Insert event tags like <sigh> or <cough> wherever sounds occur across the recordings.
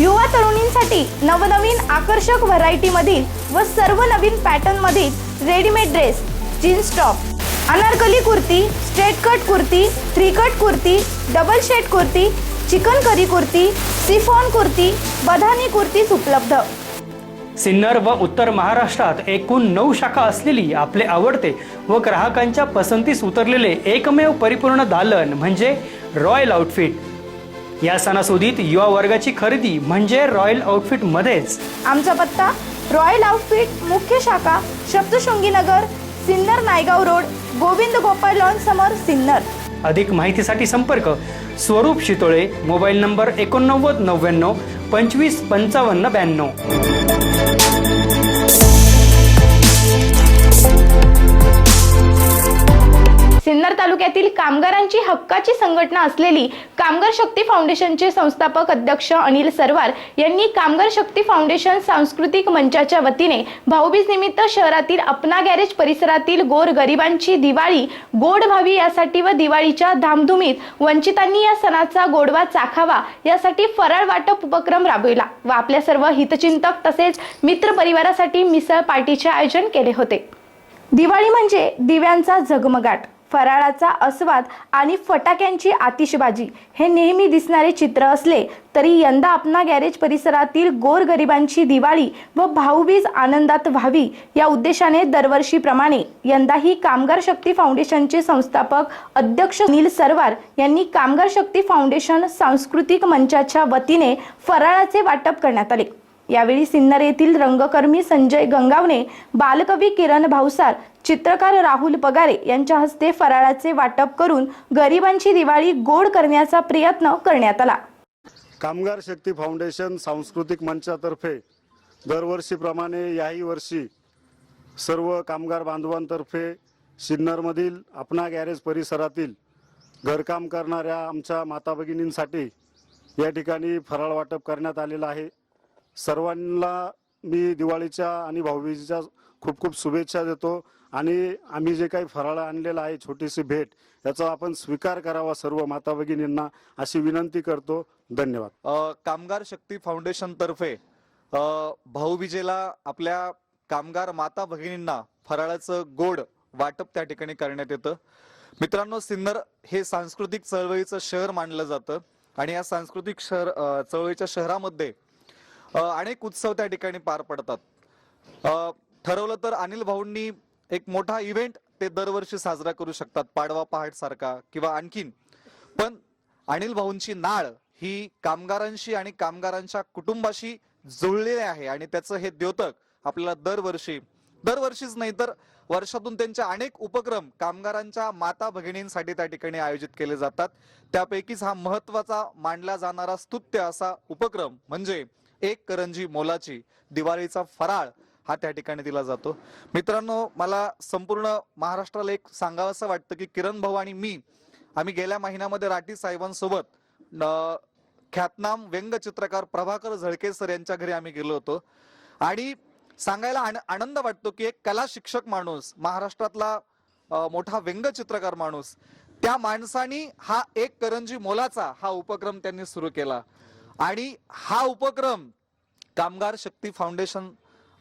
युवा तरुणींसाठी नवनवीन आकर्षक व्हरायटीमधील व सर्व नवीन पॅटर्नमधील readymade dress jeans top Anarkali kurti straight cut kurti three cut kurti double shade kurti chikankari kurti chiffon kurti bandhani kurtis उपलब्ध. सिन्नर व उत्तर महाराष्ट्रात एकूण नऊ शाखा असलेली आपले आवडते व ग्राहकांच्या पसंतीस उतरलेले एकमेव परिपूर्ण दालन म्हणजे रॉयल आउटफिट. या सणासुदीत युवा वर्गाची खरेदी म्हणजे रॉयल आउटफिट मध्येच. आमचा पत्ता रॉयल आउटफिट मुख्य शाखा सप्तशृंगी नगर सिन्नर नायगाव रोड गोविंद गोपाळ लॉन समोर सिन्नर. अधिक माहितीसाठी संपर्क. स्वरूप शितोळे मोबाईल नंबर एकोणनव्वद नव्याण्णव पंचवीस पंचावन्न ब्याण्णव. सिन्नर तालुक्यातील कामगारांची हक्काची संघटना असलेली कामगार शक्ती फाउंडेशनचे संस्थापक अध्यक्ष अनिल सरवार यांनी कामगार शक्ती फाउंडेशन सांस्कृतिक मंचाच्या वतीने भाऊबीज निमित्त शहरातील अपना गॅरेज परिसरातील गोर गरिबांची दिवाळी गोड व्हावी यासाठी व दिवाळीच्या धामधुमीत वंचितांनी या सणाचा गोडवा चाखावा यासाठी फराळ वाटप उपक्रम राबविला व आपल्या सर्व हितचिंतक तसेच मित्र परिवारासाठी मिसळ पार्टीचे आयोजन केले होते. दिवाळी म्हणजे दिव्यांचा झगमगाट फराळाचा आस्वाद आणि फटाक्यांची आतिषबाजी हे नेहमी दिसणारे चित्र असले तरी यंदा आपणा गॅरेज परिसरातील गोरगरिबांची दिवाळी व भाऊबीज आनंदात व्हावी या उद्देशाने दरवर्षीप्रमाणे यंदाही कामगार शक्ती फाउंडेशनचे संस्थापक अध्यक्ष नील सरवार यांनी कामगार शक्ती फाउंडेशन सांस्कृतिक मंचाच्या वतीने फराळाचे वाटप करण्यात आले. यावेळी सिन्नर येथील रंगकर्मी संजय गंगावणे बालकवी किरण भावसार चित्रकार राहुल पगारे यांच्या हस्ते फराळाचे वाटप करून गरिबांची दिवाळी गोड करण्याचा प्रयत्न करण्यात आला. कामगार शक्ती फाउंडेशन सांस्कृतिक मंचातर्फे दरवर्षीप्रमाणे याही वर्षी सर्व कामगार बांधवांतर्फे सिन्नरमधील आपणा गॅरेज परिसरातील घरकाम करणाऱ्या आमच्या माता भगिनींसाठी या ठिकाणी फराळ वाटप करण्यात आलेलं आहे. सर्वांना मी दिवाळीच्या आणि भाऊबीजेच्या खूप खूप शुभेच्छा देतो. आणि आम्ही जे काही फराळ आणलेलं आहे छोटीशी भेट याचा आपण स्वीकार करावा सर्व माता भगिनींना अशी विनंती करतो. धन्यवाद. कामगार शक्ती फाउंडेशनतर्फे भाऊबीजेला आपल्या कामगार माता भगिनींना फराळाचं गोड वाटप त्या ठिकाणी करण्यात येतं. मित्रांनो सिन्नर हे सांस्कृतिक चळवळीचं शहर मानलं जातं. आणि या सांस्कृतिक शहर चळवळीच्या शहरामध्ये अनेक उत्सव त्या ठिकाणी पार पडतात. ठरवलं तर अनिल भाऊंनी एक मोठा इव्हेंट ते दरवर्षी साजरा करू शकतात पाडवा पहाट सारखा किंवा आणखीन. पण अनिल भाऊंची नाळ ही कामगारांशी आणि कामगारांच्या कुटुंबाशी जुळलेले आहे आणि त्याचं हे द्योतक आपल्याला दरवर्षी दरवर्षीच नाही तर वर्षातून त्यांचे अनेक उपक्रम कामगारांच्या माता भगिनींसाठी त्या ठिकाणी आयोजित केले जातात. त्यापैकीच हा महत्त्वाचा मानला जाणारा स्तुत्य असा उपक्रम म्हणजे एक करंजी मोलाची दिवाळीचा फराळ हा त्या ठिकाणी दिला जातो. मित्रांनो मला संपूर्ण महाराष्ट्राला एक सांगावंसं वाटतं की किरण भाऊ आणि मी आम्ही गेल्या महिन्यामध्ये राठी साहेबांसोबत ख्यातनाम व्यंगचित्रकार प्रभाकर झळके सर यांच्या घरी आम्ही गेलो होतो. आणि सांगायला आन- आनंद वाटतो की एक कला शिक्षक माणूस महाराष्ट्रातला मोठा व्यंगचित्रकार माणूस त्या माणसानी हा एक करंजी मोलाचा हा उपक्रम त्यांनी सुरू केला. आणि हा उपक्रम कामगार शक्ती फाउंडेशन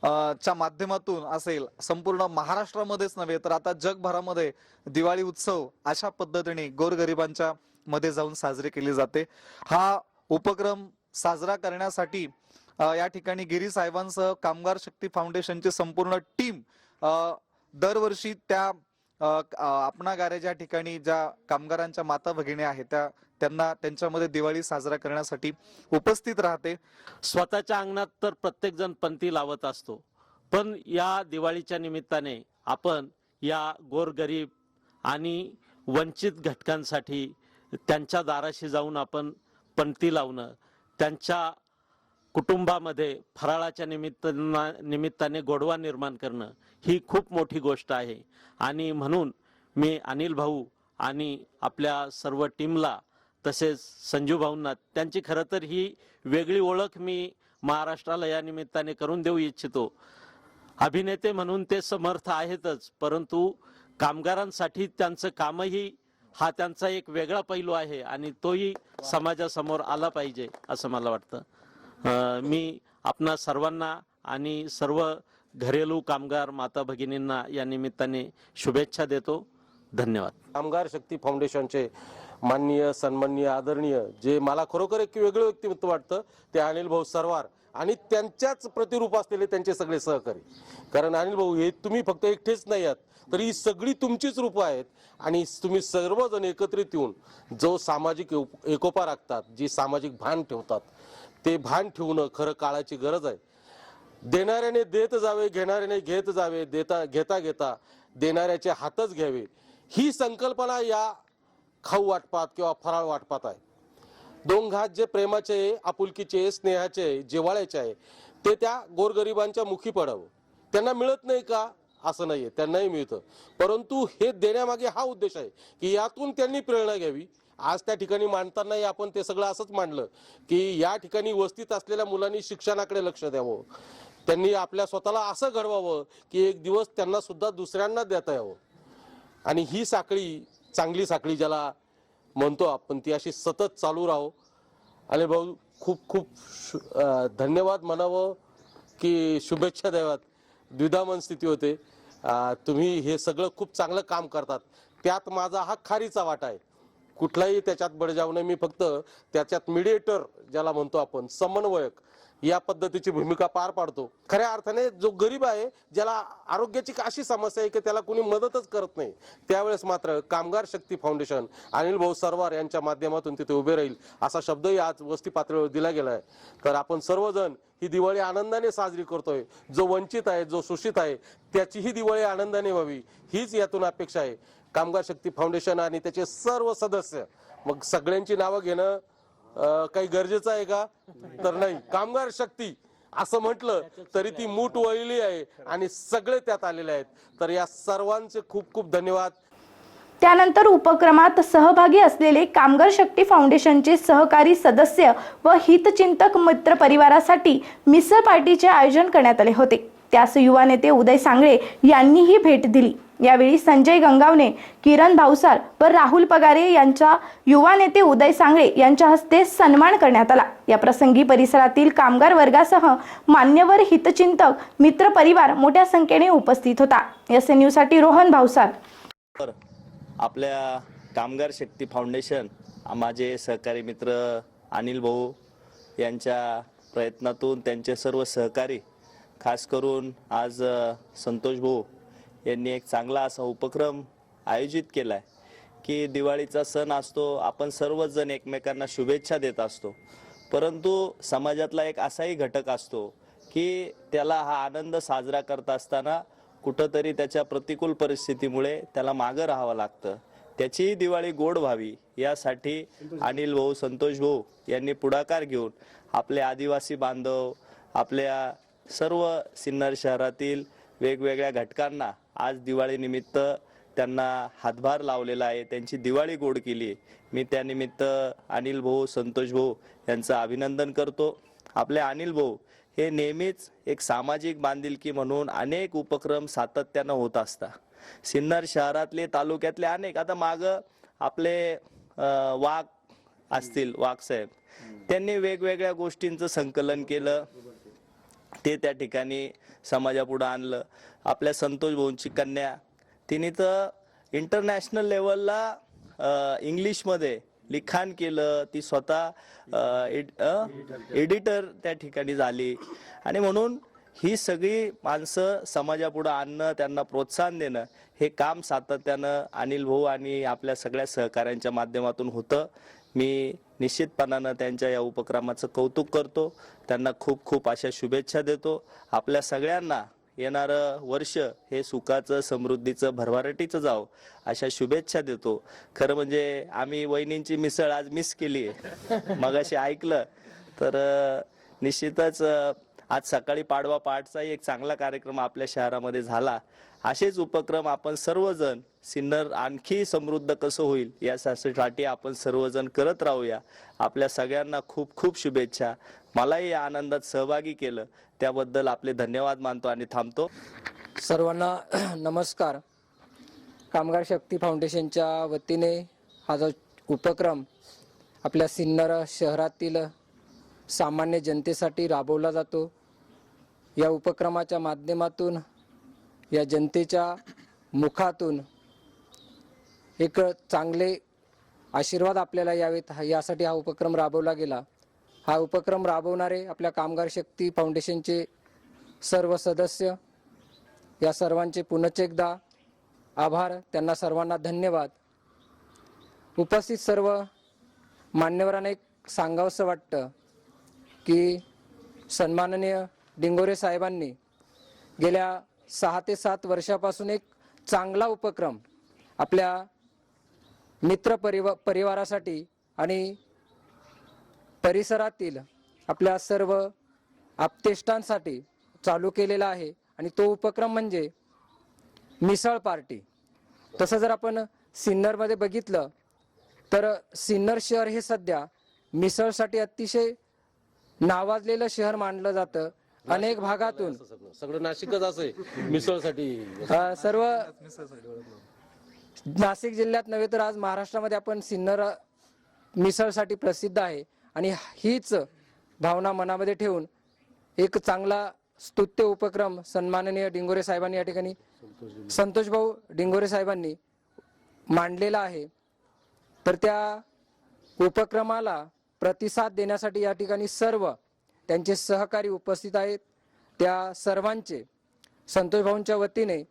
च्या माध्यमातून असेल संपूर्ण महाराष्ट्रामध्येच नव्हे तर आता जगभरामध्ये दिवाळी उत्सव अशा पद्धतीने गोरगरिबांच्या मध्ये जाऊन साजरी केली जाते. हा उपक्रम साजरा करण्यासाठी या ठिकाणी गिरी साहेबांसह कामगार शक्ती फाउंडेशनची संपूर्ण टीम दरवर्षी त्या अ, ज्या आपणा ठिकाणी ज्या कामगारांच्या माता भगिनी आहेत त्या त्यांना त्यांच्यामध्ये दिवाळी साजरा करण्यासाठी उपस्थित राहते. स्वतःच्या अंगणात तर प्रत्येक जण पंथी लावत असतो. पण या दिवाळीच्या निमित्ताने आपण या गोरगरीब आणि वंचित घटकांसाठी त्यांच्या दाराशी जाऊन आपण पंथी लावणं त्यांच्या कुटुंबामध्ये फराळाच्या निमित्ताना निमित्ताने गोडवा निर्माण करणं ही खूप मोठी गोष्ट आहे. आणि म्हणून मी अनिल भाऊ आणि आपल्या सर्व टीमला तसेच संजू भाऊंना त्यांची खरं तर ही वेगळी ओळख मी महाराष्ट्राला या निमित्ताने करून देऊ इच्छितो. अभिनेते म्हणून ते समर्थ आहेतच परंतु कामगारांसाठी त्यांचं कामही हा त्यांचा एक वेगळा पैलू आहे आणि तोही समाजासमोर आला पाहिजे असं मला वाटतं. मी आपणा सर्वांना आणि सर्व घरेलू कामगार माता भगिनींना या निमित्ताने शुभेच्छा देतो. धन्यवाद. कामगार शक्ती फाउंडेशनचे माननीय सन्माननीय आदरणीय जे मला खरोखर एक वेगळं व्यक्तिमत्व वाटतं ते अनिल भाऊ सरवार आणि त्यांच्याच प्रतिरूप असलेले त्यांचे सगळे सहकारी. कारण अनिल भाऊ हे तुम्ही फक्त एकटेच नाही आहात तर ही सगळी तुमचीच रूपं आहेत आणि तुम्ही सर्वजण एकत्रित येऊन जो सामाजिक एकोपा राखतात जी सामाजिक भान ठेवतात ते भान ठेवणं खरं काळाची गरज आहे. देणाऱ्याने देत जावे घेणाऱ्याने घेत जावे देता घेता घेता देणाऱ्याचे हातच घ्यावे. ही संकल्पना या खाऊ वाटपात किंवा फराळ वाटपात आहे. दोन घात जे प्रेमाचे आहे आपुलकीचे स्नेहाचे जिव्हाळ्याचे आहे ते त्या गोरगरिबांच्या मुखी पडावं. त्यांना मिळत नाही का? असं नाहीये त्यांनाही मिळतं. परंतु हे देण्यामागे हा उद्देश आहे की यातून त्यांनी प्रेरणा घ्यावी. आज त्या ठिकाणी मांडतानाही आपण ते सगळं असंच मांडलं की या ठिकाणी वस्तीत असलेल्या मुलांनी शिक्षणाकडे लक्ष द्यावं. त्यांनी आपल्या स्वतःला असं घडवावं की एक दिवस त्यांना सुद्धा दुसऱ्यांना देता यावं. आणि ही साखळी चांगली साखळी ज्याला म्हणतो आपण ती अशी सतत चालू राहो. आणि भाऊ खूप खूप शु- धन्यवाद म्हणावं की शुभेच्छा द्याव्यात. द्विधामन स्थिती होते. तुम्ही हे सगळं खूप चांगलं काम करतात. त्यात माझा हा खारीचा वाटा आहे. कुठलाही त्याच्यात बळजाव नाही. मी फक्त त्याच्यात मिडिएटर ज्याला म्हणतो आपण समन्वयक या पद्धतीची भूमिका पार पाडतो. खऱ्या अर्थाने जो गरीब आहे ज्याला आरोग्याची अशी समस्या आहे की त्याला कोणी मदतच करत नाही त्यावेळेस मात्र कामगार शक्ती फाउंडेशन अनिल भाऊ सरवार यांच्या माध्यमातून तिथे उभे राहील असा शब्दही आज वस्ती पातळीवर दिला गेला आहे तर आपण सर्वजण ही दिवाळी आनंदाने साजरी करतोय. जो वंचित आहे जो शोषित आहे त्याचीही दिवाळी आनंदाने व्हावी हीच यातून अपेक्षा आहे. कामगार शक्ती फाउंडेशन आणि त्याचे सर्व सदस्य. मग सगळ्यांची नावं घेणं काही गरजेचं आहे का? तर नाही. कामगार शक्ती असं म्हटलं तरी ती मूठ वळली आहे आणि सगळे त्यात आलेले आहेत. तर या सर्वांचे खूप खूप धन्यवाद. त्यानंतर उपक्रमात सहभागी असलेले कामगार शक्ती फाउंडेशनचे सहकारी सदस्य व हितचिंतक मित्र परिवारासाठी मिसळ पार्टीचे आयोजन करण्यात आले होते. त्यास युवा नेते उदय सांगळे यांनीही भेट दिली. यावेळी संजय गंगावणे किरण भावसार व राहुल पगारे यांच्या युवा नेते उदय सांगळे यांच्या हस्ते सन्मान करण्यात आला. या प्रसंगी परिसरातील कामगार वर्गासह मान्यवर हितचिंतक मित्र परिवार मोठ्या संख्येने उपस्थित होता. एस एनसाठी रोहन भावसार आपल्या कामगार शक्ती फाउंडेशन माझे सहकारी मित्र अनिल भाऊ यांच्या प्रयत्नातून त्यांचे सर्व सहकारी खास करून आज संतोष भाऊ यांनी एक चांगला असा उपक्रम आयोजित केला आहे की दिवाळीचा सण असतो आपण सर्वजण एकमेकांना शुभेच्छा देत असतो. परंतु समाजातला एक असाही घटक असतो की त्याला हा आनंद साजरा करत असताना कुठंतरी त्याच्या प्रतिकूल परिस्थितीमुळे त्याला मागं राहावं लागतं. त्याचीही दिवाळी गोड व्हावी यासाठी अनिल भाऊ संतोष भाऊ यांनी पुढाकार घेऊन आपले आदिवासी बांधव आपल्या सर्व सिन्नर शहरातील वेगवेगळ्या घटकांना आज दिवाळीनिमित्त त्यांना हातभार लावलेला आहे. त्यांची दिवाळी गोड केली. आहे मी त्यानिमित्त अनिल भाऊ संतोष भाऊ यांचं अभिनंदन करतो. आपले अनिल भाऊ हे नेहमीच एक सामाजिक बांधिलकी म्हणून अनेक उपक्रम सातत्यानं होत असतात. सिन्नर शहरातले तालुक्यातले अनेक आता माग आपले वाघ असतील वाघ साहेब. त्यांनी वेगवेगळ्या गोष्टींचं संकलन केलं. ते त्या ठिकाणी समाजापुढं आणलं. आपल्या संतोष भाऊंची कन्या. तिने तर इंटरनॅशनल लेवलला इंग्लिशमध्ये लिखाण केलं. ती स्वतः एडिटर त्या ठिकाणी झाली. आणि म्हणून ही सगळी माणसं समाजापुढं आणणं त्यांना प्रोत्साहन देणं हे काम सातत्यानं अनिल भाऊ आणि आपल्या सगळ्या सहकाऱ्यांच्या माध्यमातून होतं. मी निश्चितपणानं त्यांच्या या उपक्रमाचं कौतुक करतो. त्यांना खूप खूप अशा शुभेच्छा देतो. आपल्या सगळ्यांना येणारं वर्ष हे सुखाचं समृद्धीचं भरभराटीचं जावं अशा शुभेच्छा देतो. खरं म्हणजे आम्ही वहिनींची मिसळ आज मिस केली आहे. मगाशी ऐकलं. तर निश्चितच आज सकाळी पाडवा पाठचाही एक चांगला कार्यक्रम आपल्या शहरामध्ये झाला. असेच उपक्रम आपण सर्वजण सिन्नर आणखी समृद्ध कसं होईल यासाठी आपण सर्वजण करत राहूया. आपल्या सगळ्यांना खूप खूप शुभेच्छा. मलाही या आनंदात सहभागी केलं. त्याबद्दल आपले धन्यवाद मानतो आणि थांबतो. सर्वांना <clears throat> नमस्कार. कामगार शक्ती फाउंडेशनच्या वतीने हा जो उपक्रम आपल्या सिन्नर शहरातील सामान्य जनतेसाठी राबवला जातो या उपक्रमाच्या माध्यमातून या जनतेच्या मुखातून एक चांगले आशीर्वाद आपल्याला यावेत. यासाठी हा उपक्रम राबवला गेला. हा उपक्रम राबवणारे आपल्या कामगार शक्ती फाउंडेशनचे सर्व सदस्य या सर्वांचे पुनश्च एकदा आभार. त्यांना सर्वांना धन्यवाद. उपस्थित सर्व मान्यवरांना एक सांगावंसं वाटतं की सन्माननीय डिंगोरे साहेबांनी गेल्या सहा ते सात वर्षापासून एक चांगला उपक्रम आपल्या मित्र परिव परिवारासाठी आणि परिसरातील आपल्या सर्व आप्तेष्टांसाठी चालू केलेला आहे. आणि तो उपक्रम म्हणजे मिसळ पार्टी. तसं जर आपण सिन्नरमध्ये बघितलं तर सिन्नर शहर हे सध्या मिसळसाठी अतिशय नावाजलेलं शहर मानलं जातं. अनेक भागातून सगळं. नाशिकच असं मिसळसाठी. सर्व नाशिक जिल्ह्यात नव्हे तर आज महाराष्ट्रामध्ये आपण सिन्नर मिसळसाठी प्रसिद्ध आहे. आणि हीच भावना मनामध्ये ठेवून एक चांगला स्तुत्य उपक्रम सन्माननीय डिंगोरे साहेबांनी या ठिकाणी संतोष भाऊ डिंगोरे साहेबांनी मांडलेला आहे. तर त्या उपक्रमाला प्रतिसाद देण्यासाठी या ठिकाणी सर्व त्यांचे सहकारी उपस्थित आहेत. त्या सर्वांचे संतोष भाऊंच्या वतीने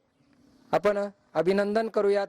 आपण अभिनंदन करूयात.